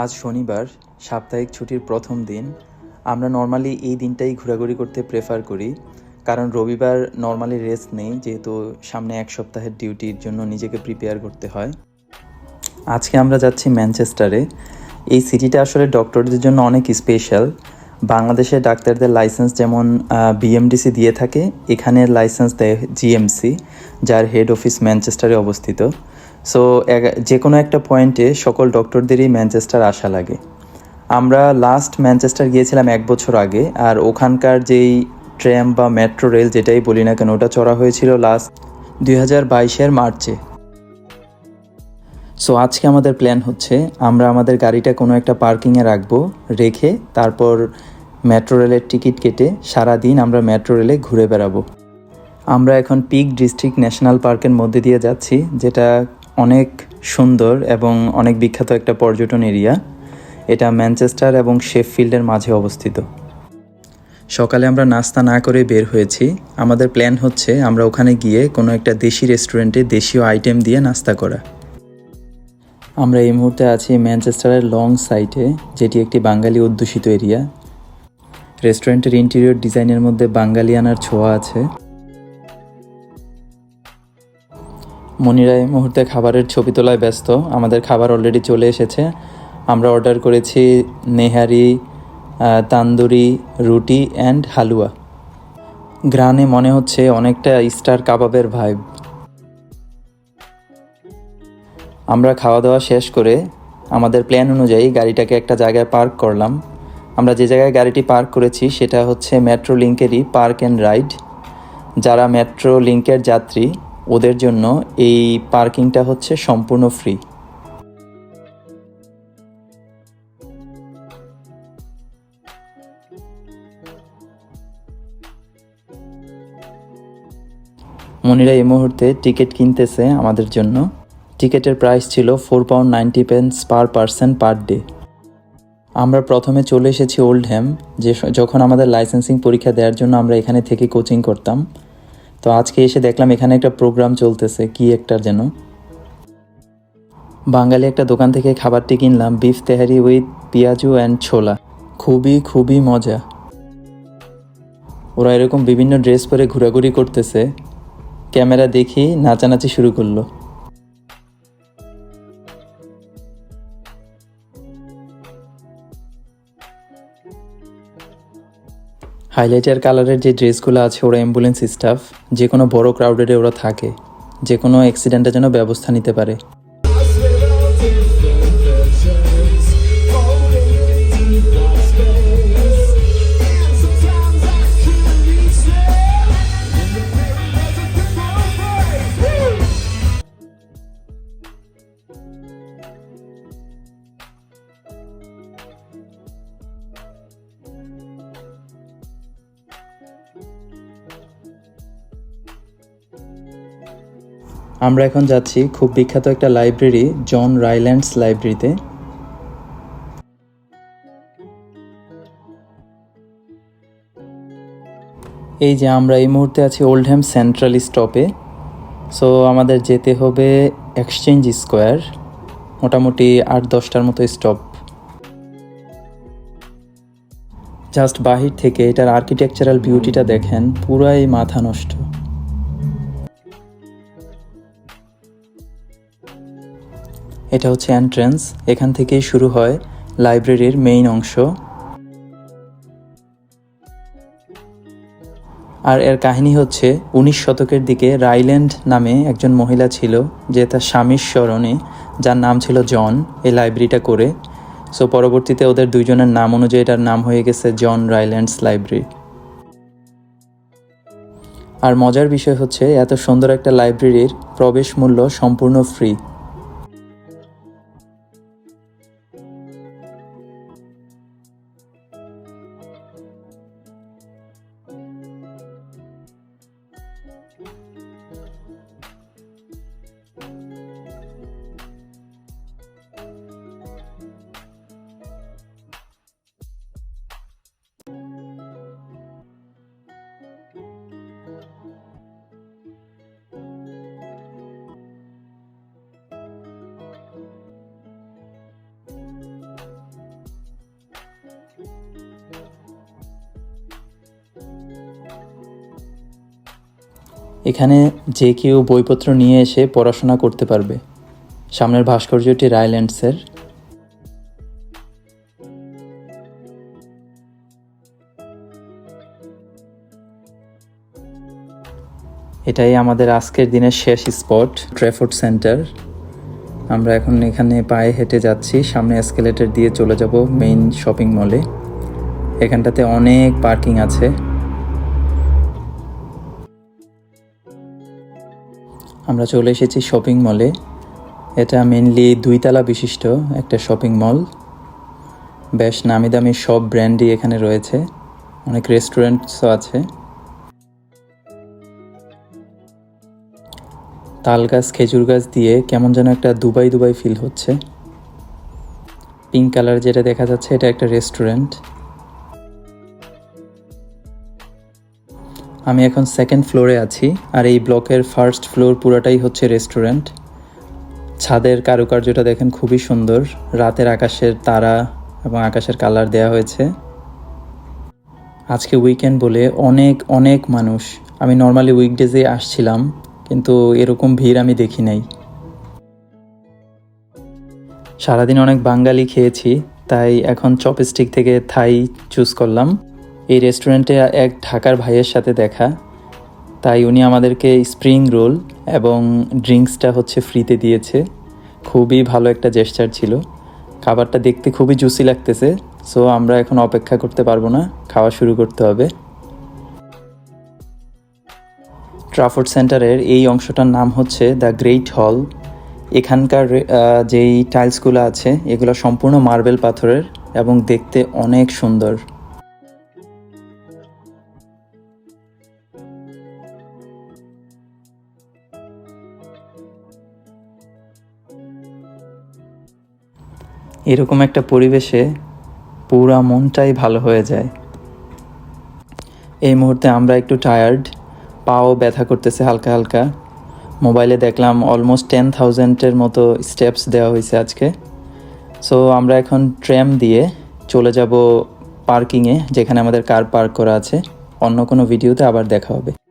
আজ শনিবার, সাপ্তাহিক ছুটির প্রথম দিন। আমরা নর্মালি এই দিনটাই ঘোরাঘুরি করতে প্রেফার করি। কারণ রবিবার নর্মালি রেস্ট নেই, যেহেতু সামনে এক সপ্তাহের ডিউটির জন্য নিজেকে প্রিপেয়ার করতে হয়। আজকে আমরা যাচ্ছি ম্যানচেস্টারে এই সিটিটা আসলে ডক্টরদের জন্য অনেক স্পেশাল বাংলাদেশের ডাক্তারদের লাইসেন্স যেমন বিএমডিসি দিয়ে থাকে এখানের লাইসেন্স দেয় জিএমসি যার হেড অফিস ম্যানচেস্টারে অবস্থিত। সো যে কোনো একটা পয়েন্টে সকল ডক্টরদেরই ম্যানচেস্টার আসা লাগে। আমরা লাস্ট ম্যানচেস্টার গিয়েছিলাম এক বছর আগে, আর ওখানকার যেই ট্র্যাম বা মেট্রো রেল যেটাই বলি না কেন, ওটা চড়া হয়েছিল লাস্ট দুই হাজার বাইশের মার্চে। সো আজকে আমাদের প্ল্যান হচ্ছে, আমরা আমাদের গাড়িটা কোনো একটা পার্কিংয়ে রাখব, রেখে তারপর মেট্রো রেলের টিকিট কেটে সারা দিন আমরা মেট্রো রেলে ঘুরে বেড়াবো। আমরা এখন পিক ডিস্ট্রিক্ট ন্যাশনাল পার্কের মধ্যে দিয়ে যাচ্ছি, যেটা অনেক সুন্দর এবং অনেক বিখ্যাত একটা পর্যটন এরিয়া। এটা ম্যানচেস্টার এবং শেফফিল্ডের মাঝে অবস্থিত। সকালে আমরা নাস্তা না করে বের হয়েছি। আমাদের প্ল্যান হচ্ছে আমরা ওখানে গিয়ে কোনো একটা দেশি রেস্টুরেন্টে দেশীয় আইটেম দিয়ে নাস্তা করা। আমরা এই মুহূর্তে আছি ম্যানচেস্টারের লং সাইটে, যেটি একটি বাঙালি অধ্যুষিত এরিয়া। রেস্টুরেন্টের ইন্টেরিয়র ডিজাইনের মধ্যে বাঙালিয়ানার ছোঁয়া আছে। মনিরা এই মুহূর্তে খাবারের ছবি তোলায় ব্যস্ত। আমাদের খাবার অলরেডি চলে এসেছে। আমরা অর্ডার করেছি নেহারি তান্দুরি, রুটি অ্যান্ড হালুয়া। গ্রানে মনে হচ্ছে অনেকটা স্টার কাবাবের ভাইব আমরা খাওয়া দাওয়া শেষ করে আমাদের প্ল্যান অনুযায়ী গাড়িটাকে একটা জায়গায় পার্ক করলাম। আমরা যে জায়গায় গাড়িটি পার্ক করেছি সেটা হচ্ছে মেট্রো লিঙ্কেরই পার্ক অ্যান্ড রাইড যারা মেট্রো লিঙ্কের যাত্রী ওদের জন্য এই পার্কিংটা হচ্ছে সম্পূর্ণ ফ্রি। মনিরা এই মুহূর্তে টিকিট কিনতেছে আমাদের জন্য। টিকিটের প্রাইস ছিল four pound ninety pence per person per day. আমরা প্রথমে চলে এসেছি ওল্ড হ্যাম যে যখন আমাদের লাইসেন্সিং পরীক্ষা দেওয়ার জন্য আমরা এখানে থেকে কোচিং করতাম। তো আজকে এসে দেখলাম এখানে একটা প্রোগ্রাম চলতেছে, কি একটা যেন। বাঙালি একটা দোকান থেকে খাবারটি কিনলাম beef tehari with piyaju and chola. খুবই খুবই মজা। ওরা এরকম বিভিন্ন ড্রেস পরে ঘোরাঘুরি করতেছে। ক্যামেরা দেখি নাচানাচি শুরু করল। হাইলাইটার কালারের যে ড্রেসগুলো আছে, ওরা অ্যাম্বুলেন্স স্টাফ যে কোনো বড় ক্রাউডেডে ওরা থাকে যে কোনো অ্যাক্সিডেন্টের জন্য ব্যবস্থা নিতে পারে। আমরা এখন যাচ্ছি খুব বিখ্যাত একটা লাইব্রেরি জন রাইল্যান্ডস লাইব্রেরিতে এই যে আমরা এই মুহূর্তে আছি ওল্ডহ্যাম সেন্ট্রাল স্টপে সো আমাদের যেতে হবে এক্সচেঞ্জ স্কোয়ার মোটামুটি আট, দশটার মতো স্টপ জাস্ট বাহির থেকে এটার আর্কিটেকচারাল বিউটিটা দেখেন, পুরাই মাথা নষ্ট। এটা হচ্ছে এন্ট্রেন্স এখান থেকেই শুরু হয় লাইব্রেরির মেইন অংশ। আর এর কাহিনী হচ্ছে, উনিশ শতকের দিকে রাইল্যান্ড নামে একজন মহিলা ছিল, যে তার স্বামীর স্মরণে, যার নাম ছিল জন এই লাইব্রেরিটা করে। সো পরবর্তীতে ওদের দুইজনের নাম অনুযায়ী এটার নাম হয়ে গেছে জন রাইল্যান্ডস লাইব্রেরি। আর মজার বিষয় হচ্ছে, এত সুন্দর একটা লাইব্রেরির প্রবেশ মূল্য সম্পূর্ণ ফ্রি এখানে যে কেউ বইপত্র নিয়ে এসে পড়াশোনা করতে পারবে। সামনের ভাস্কর্যটি রায়ল্যান্ডসের এটাই আমাদের আজকের দিনের শেষ স্পট, ট্রেফোর্ড সেন্টার। আমরা এখন এখানে পায়ে হেঁটে যাচ্ছি, সামনে এসকেলেটর দিয়ে চলে যাব মেইন শপিং মলে। এখানটাতে অনেক পার্কিং আছে। আমরা চলে এসেছি শপিং মলে এটা মেনলি দুইতলা বিশিষ্ট একটা শপিং মল বেশ নামি দামি সব ব্র্যান্ডই এখানে রয়েছে। অনেক রেস্টুরেন্টসও আছে। তাল গাছ, খেজুর গাছ দিয়ে কেমন যেন একটা দুবাই দুবাই ফিল হচ্ছে। পিঙ্ক কালার যেটা দেখা যাচ্ছে, এটা একটা রেস্টুরেন্ট আমি এখন সেকেন্ড ফ্লোরে আছি, আর এই ব্লকের ফার্স্ট ফ্লোর পুরাটাই হচ্ছে রেস্টুরেন্ট ছাদের কারুকার্যটা দেখেন খুবই সুন্দর। রাতের আকাশের তারা এবং আকাশের কালার দেয়া হয়েছে। আজকে উইকেন্ড বলে অনেক অনেক মানুষ। আমি নর্মালি উইকডেজে আসছিলাম, কিন্তু এরকম ভিড় আমি দেখি নাই। সারাদিন অনেক বাঙালি খেয়েছি, তাই এখন চপস্টিক থেকে থাই চুজ করলাম। এই রেস্টুরেন্টে এক ঢাকার ভাইয়ের সাথে দেখা। তাই উনি আমাদেরকে স্প্রিং রোল এবং ড্রিঙ্কসটা হচ্ছে ফ্রিতে দিয়েছে। খুবই ভালো একটা জেস্টার ছিল। খাবারটা দেখতে খুবই জুসি লাগতেছে। সো আমরা এখন অপেক্ষা করতে পারব না। খাওয়া শুরু করতে হবে। ট্রাফোর্ড সেন্টারের এই অংশটার নাম হচ্ছে দ্য গ্রেট হল এখানকার যেই টাইলসগুলো আছে, এগুলো সম্পূর্ণ মার্বেল পাথরের এবং দেখতে অনেক সুন্দর। এরকম একটা পরিবেশে পুরা মনটাই ভালো হয়ে যায়। এই মুহূর্তে আমরা একটু টায়ার্ড পাও ব্যথা করতেছে হালকা হালকা। মোবাইলে দেখলাম অলমোস্ট টেন থাউজেন্ডের মতো স্টেপস দেওয়া হয়েছে আজকে। সো আমরা এখন ট্র্যাম দিয়ে চলে যাব পার্কিংয়ে যেখানে আমাদের কার পার্ক করা আছে। অন্য কোনো ভিডিওতে আবার দেখা হবে।